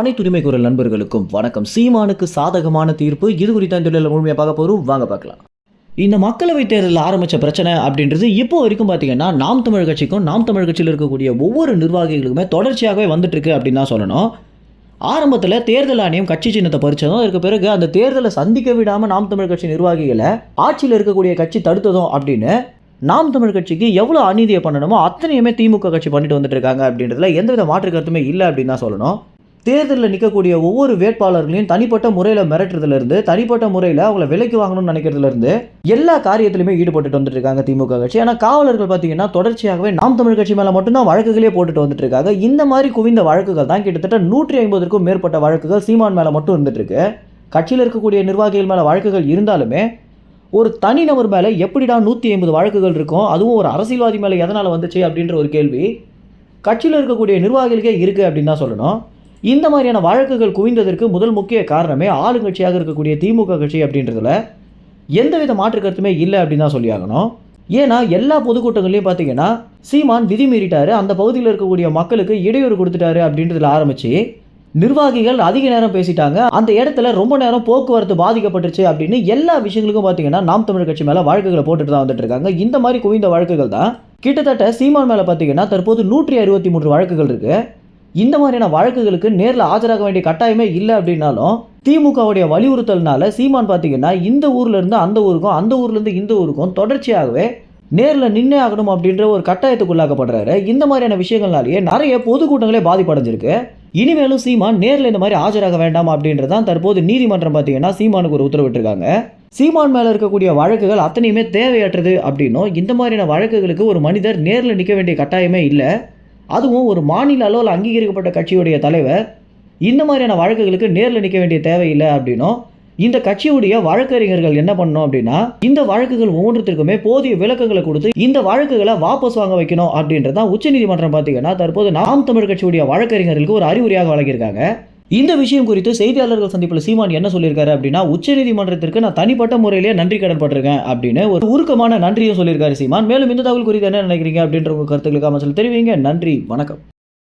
அனைத்துரிமை குரல் நண்பர்களுக்கும் வணக்கம். சீமானுக்கு சாதகமான தீர்ப்பு இது குறித்த இந்த முழுமையாக பார்க்க போகிறோம் வாங்க பார்க்கலாம். இந்த மக்களவைத் தேர்தலில் ஆரம்பித்த பிரச்சனை அப்படின்றது இப்போ வரைக்கும் பார்த்தீங்கன்னா நாம் தமிழ் கட்சிக்கும் நாம் தமிழ் கட்சியில் இருக்கக்கூடிய ஒவ்வொரு நிர்வாகிகளுக்குமே தொடர்ச்சியாகவே வந்துட்டுருக்கு அப்படின்னு தான் சொல்லணும். ஆரம்பத்தில் தேர்தல் ஆணையம் கட்சி சின்னத்தை பறிச்சதும் அதற்கு பிறகு அந்த தேர்தலை சந்திக்க விடாமல் நாம் தமிழ் கட்சி நிர்வாகிகளை ஆட்சியில் இருக்கக்கூடிய கட்சி தடுத்ததும் அப்படின்னு நாம் தமிழ் கட்சிக்கு எவ்வளோ அநீதியை பண்ணணுமோ அத்தனையுமே திமுக கட்சி பண்ணிட்டு வந்துட்டு இருக்காங்க அப்படின்றதுல எந்தவித மாற்று கருத்துமே இல்லை அப்படின்னு தான் சொல்லணும். தேர்தலில் நிற்கக்கூடிய ஒவ்வொரு வேட்பாளர்களையும் தனிப்பட்ட முறையில் மிரட்டுறதுலேருந்து தனிப்பட்ட முறையில் அவங்கள விலைக்கு வாங்கணும்னு நினைக்கிறதுலேருந்து எல்லா காரியத்திலுமே ஈடுபட்டுட்டு வந்துட்டு இருக்காங்க திமுக கட்சி. ஆனால் காவலர்கள் பார்த்தீங்கன்னா தொடர்ச்சியாகவே நாம் தமிழ் கட்சி மேலே மட்டும்தான் வழக்குகளே போட்டுட்டு வந்துட்டு இருக்காங்க. இந்த மாதிரி குவிந்த வழக்குகள் தான் கிட்டத்தட்ட நூற்றி ஐம்பதுக்கும் மேற்பட்ட வழக்குகள் சீமான் மேலே மட்டும் இருந்துட்டு இருக்கு. கட்சியில் இருக்கக்கூடிய நிர்வாகிகள் மேலே வழக்குகள் இருந்தாலுமே ஒரு தனிநபர் மேலே எப்படிடா நூற்றி ஐம்பது வழக்குகள் இருக்கும்? அதுவும் ஒரு அரசியல்வாதி மேலே எதனால் வந்துச்சு அப்படின்ற ஒரு கேள்வி. கட்சியில் இருக்கக்கூடிய நிர்வாகிகளுக்கே இருக்குது அப்படின்னு தான் சொல்லணும். இந்த மாதிரியான வழக்குகள் குவிந்ததற்கு முதல் முக்கிய காரணமே ஆளுங்கட்சியாக இருக்கக்கூடிய திமுக கட்சி அப்படின்றதுல எந்தவித மாற்று கருத்துமே இல்லை அப்படின்னு தான் சொல்லியாகணும். ஏன்னா எல்லா பொதுக்கூட்டங்களையும் பார்த்தீங்கன்னா சீமான் விதி மீறிட்டாரு அந்த பகுதியில் இருக்கக்கூடிய மக்களுக்கு இடையூறு கொடுத்துட்டாரு அப்படின்றதுல ஆரம்பிச்சு நிர்வாகிகள் அதிக நேரம் பேசிட்டாங்க. அந்த இடத்துல ரொம்ப நேரம் போக்குவரத்து பாதிக்கப்பட்டுச்சு அப்படின்னு எல்லா விஷயங்களுக்கும் பார்த்தீங்கன்னா நாம் தமிழ் கட்சி மேலே வழக்குகளை போட்டுட்டு தான் வந்துட்டு இருக்காங்க. இந்த மாதிரி குவிந்த வழக்குகள் தான் கிட்டத்தட்ட சீமான் மேலே பார்த்தீங்கன்னா தற்போது நூற்றி அறுபத்தி மூன்று வழக்குகள் இருக்குது இந்த மாதிரியான வழக்குகளுக்கு நேரில் ஆஜராக வேண்டிய கட்டாயமே இல்லை அப்படின்னாலும் திமுகவுடைய வலியுறுத்தல்னால சீமான் பார்த்தீங்கன்னா இந்த ஊர்ல இருந்து அந்த ஊருக்கும் அந்த ஊர்ல இருந்து இந்த ஊருக்கும் தொடர்ச்சியாகவே நேரில் நின்னே ஆகணும் அப்படின்ற ஒரு கட்டாயத்துக்குள்ளாக்கப்படுறாரு இந்த மாதிரியான விஷயங்கள்னாலேயே நிறைய பொதுக்கூட்டங்களே பாதிப்படைஞ்சிருக்கு. இனிமேலும் சீமான் நேரில் இந்த மாதிரி ஆஜராக வேண்டாம் அப்படின்றதான் தற்போது நீதிமன்றம் பார்த்தீங்கன்னா சீமானுக்கு ஒரு உத்தரவிட்டிருக்காங்க சீமான் மேலே இருக்கக்கூடிய வழக்குகள் அத்தனையுமே தேவையற்றது அப்படின்னும் இந்த மாதிரியான வழக்குகளுக்கு ஒரு மனிதர் நேரில் நிற்க வேண்டிய கட்டாயமே இல்லை. அதுவும் ஒரு மாநில அளவில் அங்கீகரிக்கப்பட்ட கட்சியுடைய தலைவர் இந்த மாதிரியான வழக்குகளுக்கு நேரில் நிற்க வேண்டிய தேவையில்லை அப்படின்னும் இந்த கட்சியுடைய வழக்கறிஞர்கள் என்ன பண்ணணும் அப்படின்னா இந்த வழக்குகள் ஒவ்வொன்றுத்திற்குமே போதிய விளக்கங்களை கொடுத்து இந்த வழக்குகளை வாபஸ் வாங்க வைக்கணும் அப்படின்றதான் உச்சநீதிமன்றம் பார்த்தீங்கன்னா தற்போது நாம் தமிழ் கட்சியுடைய வழக்கறிஞர்களுக்கு ஒரு அறிவுரையாக வழங்கியிருக்காங்க. இந்த விஷயம் குறித்து செய்தியாளர்கள் சந்திப்பில் சீமான் என்ன சொல்லியிருக்காரு அப்படின்னா உச்சநீதிமன்றத்திற்கு நான் தனிப்பட்ட முறையிலேயே நன்றி கடன் பட்டிருக்கேன் அப்படின்னு ஒரு உருக்கமான நன்றியும் சொல்லியிருக்காரு சீமான். மேலும் இந்த தகவல் குறித்து என்ன நினைக்கிறீங்க அப்படின்ற உங்கள் கருத்துக்களுக்கு அமைச்சர் தெரிவிங்க. நன்றி வணக்கம்.